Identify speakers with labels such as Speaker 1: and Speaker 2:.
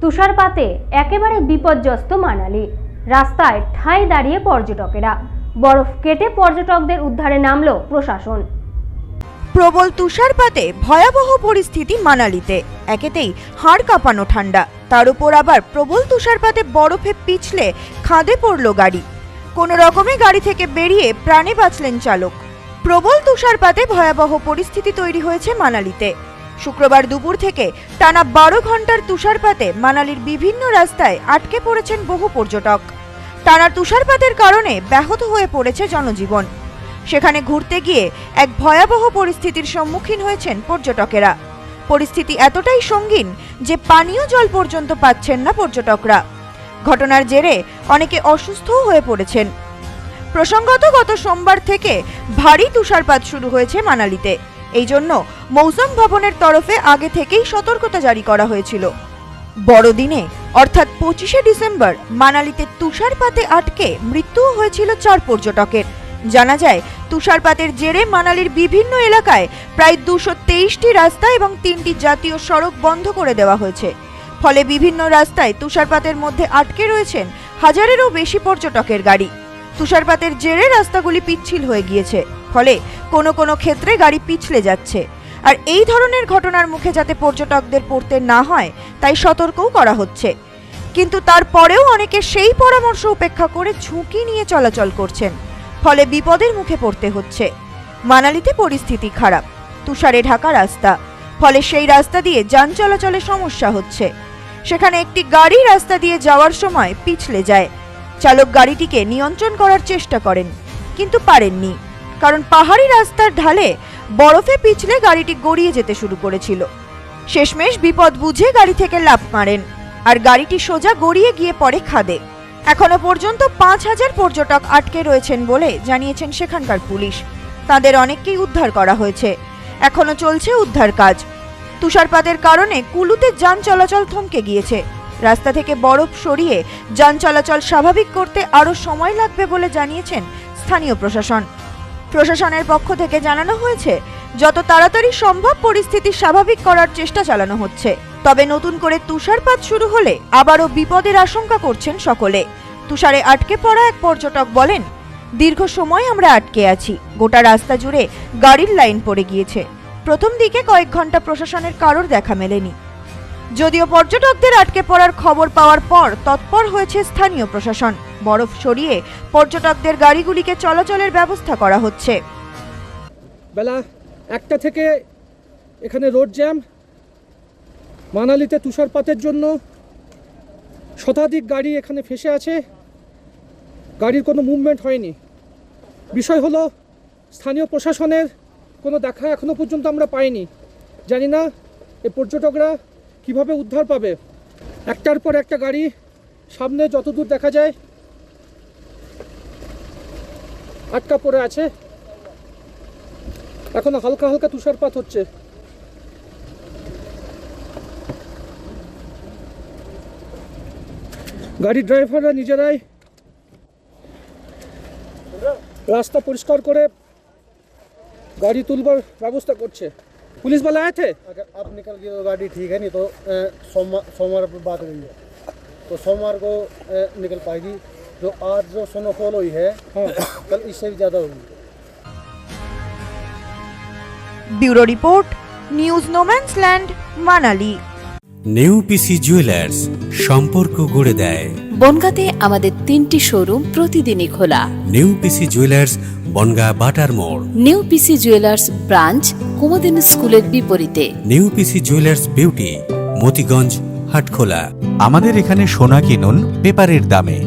Speaker 1: তুষারপাতে একেবারে বিপর্যস্ত মানালি। রাস্তায় ঠাঁই দাঁড়িয়ে পর্যটকেরা। বরফ কেটে পর্যটকদের উদ্ধারে নামলো প্রশাসন।
Speaker 2: প্রবল তুষারপাতে ভয়াবহ পরিস্থিতি মানালিতে। একেতেই হাড় কাঁপানো ঠান্ডা। তার উপর আবার প্রবল তুষারপাতে বরফে পিছলে খাদে পড়ল গাড়ি। কোনো রকমে গাড়ি থেকে বেরিয়ে প্রাণে বাঁচলেন চালক। প্রবল তুষারপাতে ভয়াবহ পরিস্থিতি তৈরি হয়েছে মানালিতে। শুক্রবার দুপুর থেকে টানা বারো ঘণ্টার তুষারপাতে মানালির বিভিন্ন রাস্তায় আটকে পড়েছেন বহু পর্যটক। টানা তুষারপাতের কারণে ব্যাহত হয়ে পড়েছে জনজীবন। সেখানে ঘুরতে গিয়ে এক ভয়াবহ পরিস্থিতির সম্মুখীন হয়েছেন পর্যটকেরা। পরিস্থিতি এতটাই সঙ্গীন যে পানীয় জল পর্যন্ত পাচ্ছেন না পর্যটকরা। ঘটনার জেরে অনেকে অসুস্থও হয়ে পড়েছেন। প্রসঙ্গত গত সোমবার থেকে ভারী তুষারপাত শুরু হয়েছে মানালিতে। এই জন্য মৌসুম ভবনের তরফে আগে থেকেই সতর্কতা জারি করা হয়েছিল। বড়দিনে, অর্থাৎ পঁচিশে ডিসেম্বর, মানালিতে তুষারপাতে আটকে মৃত্যুও হয়েছিল চার পর্যটকের। জানা যায়, তুষারপাতের জেরে মানালির বিভিন্ন এলাকায় প্রায় দুশো তেইশটি রাস্তা এবং তিনটি জাতীয় সড়ক বন্ধ করে দেওয়া হয়েছে। ফলে বিভিন্ন রাস্তায় তুষারপাতের মধ্যে আটকে রয়েছেন হাজারেরও বেশি পর্যটকের গাড়ি। তুষারপাতের জেরে রাস্তাগুলি পিচ্ছিল হয়ে গিয়েছে। ফলে কোনো কোনো ক্ষেত্রে গাড়ি পিছলে যাচ্ছে। আর এই ধরনের ঘটনার মুখে যাতে পর্যটকদের পড়তে না হয়, তাই সতর্কও করা হচ্ছে। কিন্তু তারপরেও অনেকে সেই পরামর্শ উপেক্ষা করে ঝুঁকি নিয়ে চলাচল করছেন, ফলে বিপদের মুখে পড়তে হচ্ছে। মানালিতে পরিস্থিতি খারাপ, তুষারে ঢাকা রাস্তা, ফলে সেই রাস্তা দিয়ে যান চলাচলে সমস্যা হচ্ছে। সেখানে একটি গাড়ি রাস্তা দিয়ে যাওয়ার সময় পিছলে যায়। চালক গাড়িটিকে নিয়ন্ত্রণ করার চেষ্টা করেন, কিন্তু পারেননি। কারণ পাহাড়ি রাস্তার ঢালে বরফে পিছলে গাড়িটি গড়িয়ে যেতে শুরু করেছিল। শেষমেশ বিপদ বুঝে গাড়ি থেকে লাফ মারেন, আর গাড়িটি সোজা গড়িয়ে গিয়ে পড়ে খাদে। এখনও পর্যন্ত পাঁচ হাজার পর্যটক আটকে রয়েছেন বলে জানিয়েছেন সেখানকার পুলিশ। তাদের অনেককেই উদ্ধার করা হয়েছে। এখনও চলছে উদ্ধার কাজ। তুষারপাতের কারণে কুলুতে যান চলাচল থমকে গিয়েছে। রাস্তা থেকে বরফ সরিয়ে যান চলাচল স্বাভাবিক করতে আরও সময় লাগবে বলে জানিয়েছেন স্থানীয় প্রশাসন। প্রশাসনের পক্ষ থেকে জানানো হয়েছে, যত তাড়াতাড়ি সম্ভব পরিস্থিতি স্বাভাবিক করার চেষ্টা চালানো হচ্ছে। তবে নতুন করে তুষারপাত শুরু হলে আবারও বিপদের আশঙ্কা করছেন সকলে। তুষারে আটকে পড়া এক পর্যটক বলেন, দীর্ঘ সময় আমরা আটকে আছি। গোটা রাস্তা জুড়ে গাড়ির লাইন পড়ে গিয়েছে। প্রথম দিকে কয়েক ঘণ্টা প্রশাসনের কারোর দেখা মেলেনি। যদিও পর্যটকদের আটকে পড়ার খবর পাওয়ার পর তৎপর হয়েছে স্থানীয় প্রশাসন। বরফ সরিয়ে পর্যটকদের গাড়িগুলিকে চলাচলের ব্যবস্থা করা হচ্ছে।
Speaker 3: বেলা একটা থেকে এখানে রোড জ্যাম, মানালিতে তুষারপাতের জন্য শতাধিক গাড়ি এখানে ফেসে আছে। গাড়ির কোনো মুভমেন্ট হয়নি। বিষয় হলো স্থানীয় প্রশাসনের কোনো দেখা এখনও পর্যন্ত আমরা পাইনি। জানি না এই পর্যটকরা কীভাবে উদ্ধার পাবে। একটার পর একটা গাড়ি সামনে যতদূর দেখা যায় আটকা পড়ে আছে এখন হালকা হালকা তুষারপাত হচ্ছে গাড়ির ড্রাইভাররা নিজেরাই রাস্তা পরিষ্কার করে গাড়ি তুলবার ব্যবস্থা করছে পুলিশ वाला आए थे
Speaker 4: अगर अब निकल गई तो गाड़ी ठीक है नहीं तो अ, सोमवार सोमवार पर बात हुई है तो सोमवार को अ, निकल पाएगी जो आज जो स्नोफॉल हुई है
Speaker 3: हाँ
Speaker 4: कल इससे भी ज़्यादा होगी
Speaker 2: bureau report news no man's land
Speaker 5: Manali new PC jewellers সম্পর্ক গড়ে দেয়
Speaker 6: বনগাঁতে আমাদের তিনটি শোরুম প্রতিদিনই খোলা
Speaker 5: নেউপিসি জুয়েলার্স বনগা বাটার মোড়
Speaker 6: নিউ পিসি জুয়েলার্স ব্রাঞ্চ কুমদিন স্কুলের বিপরীতে
Speaker 5: new PC jewellers beauty Motiganj Hatkhola
Speaker 7: আমাদের এখানে সোনা কিনুন পেপারের দামে